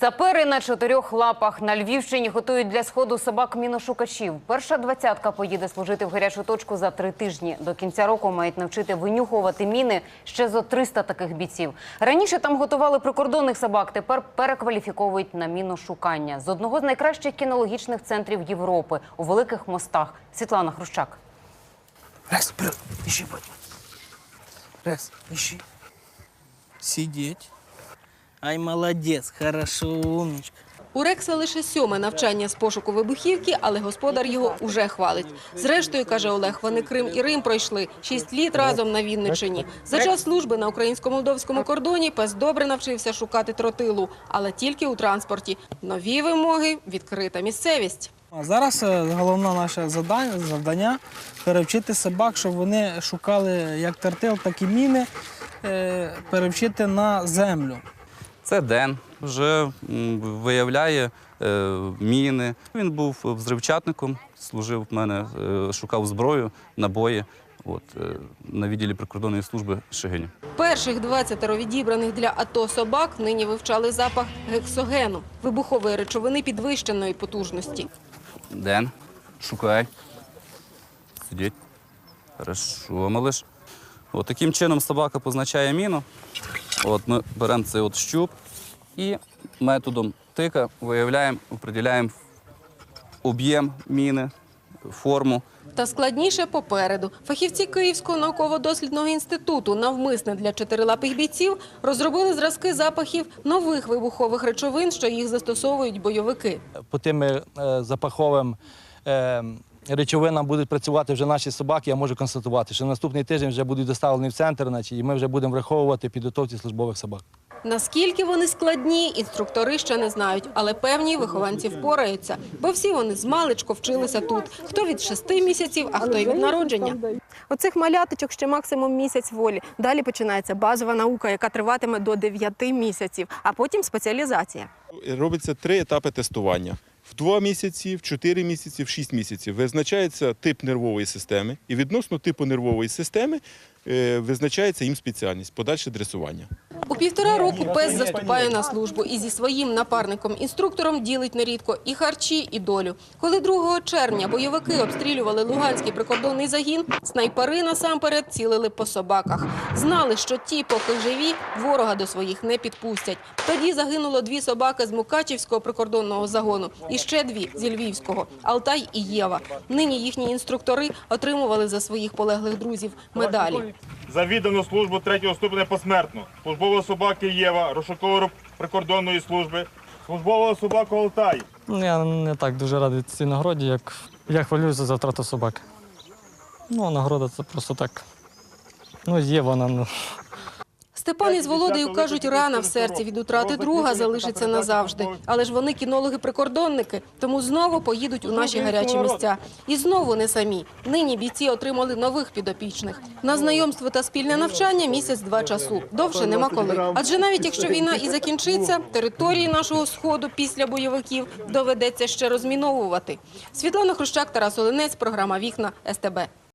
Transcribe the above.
Сапери на чотирьох лапах на Львівщині готують для сходу собак міношукачів. Перша двадцятка поїде служити в гарячу точку за три тижні. До кінця року мають навчити винюхувати міни ще зо 300 таких бійців. Раніше там готували прикордонних собак, тепер перекваліфіковують на міношукання з одного з найкращих кінологічних центрів Європи у великих мостах. Світлана Хрущак. Рекс, бать. Рекс, ищи. Сидеть. Ай, молодец, хорошо, умничка. У Рекса лише сьоме навчання з пошуку вибухівки, але господар його уже хвалить. Зрештою, каже Олег, вони Крим і Рим пройшли шість літ разом на Вінниччині. За час служби на українсько-молдовському кордоні пес добре навчився шукати тротилу, але тільки у транспорті. Нові вимоги – відкрита місцевість. А зараз е, головне наше завдання, завдання перевчити собак, щоб вони шукали як тертил, так і міни, е, перевчити на землю. Це Ден вже виявляє е, міни. Він був взривчатником, служив в мене, е, шукав зброю, набої от, е, на відділі прикордонної служби Шегині. Перших 20 відібраних для АТО собак нині вивчали запах гексогену – вибухової речовини підвищеної потужності. Ден, шукай. Сидіть. Хорошо, малиш. От таким чином собака позначає міну. От ми беремо цей от щуп і методом тика виявляємо, определяємо об'єм міни, форму. Та складніше попереду. Фахівці Київського науково-дослідного інституту навмисне для чотирилапих бійців розробили зразки запахів нових вибухових речовин, що їх застосовують бойовики. по тим е, запаховим е, речовинам будуть працювати вже наші собаки, я можу констатувати, що наступний тиждень вже будуть доставлені в центр, значить, і ми вже будемо враховувати підготовці службових собак. Наскільки вони складні, інструктори ще не знають, але певні вихованці впораються, бо всі вони з маличку вчилися тут. Хто від шести місяців, а хто й від народження. У цих маляточок ще максимум місяць волі. Далі починається базова наука, яка триватиме до 9 місяців, а потім спеціалізація. Робиться три етапи тестування. В 2 місяці, в 4 місяці, в 6 місяців визначається тип нервової системи, і відносно типу нервової системи е, визначається їм спеціальність подальше дресування. У півтора року пес заступає на службу і зі своїм напарником-інструктором ділить нерідко і харчі, і долю. Коли 2 червня бойовики обстрілювали Луганський прикордонний загін, снайпери насамперед цілили по собаках. Знали, що ті, поки живі, ворога до своїх не підпустять. Тоді загинуло дві собаки з Мукачівського прикордонного загону і ще дві зі Львівського – Алтай і Єва. Нині їхні інструктори отримували за своїх полеглих друзів медалі. за віддану службу третього ступеня посмертно. Службового собаки Єва, розшукової прикордонної служби, службового собаку Алтай. Ну, я не так дуже радий цій нагороді, як я хвилююся за втрату собаки. Ну, а нагорода це просто так. Ну, є вона. Ну. Степан із Володею кажуть, рана в серці від утрати друга залишиться назавжди. Але ж вони кінологи-прикордонники, тому знову поїдуть у наші гарячі місця. І знову не самі. Нині бійці отримали нових підопічних. На знайомство та спільне навчання місяць-два часу. Довше нема коли. Адже навіть якщо війна і закінчиться, території нашого сходу після бойовиків доведеться ще розміновувати. Світлана Хрущак, Тарас Оленець, програма «Вікна» СТБ.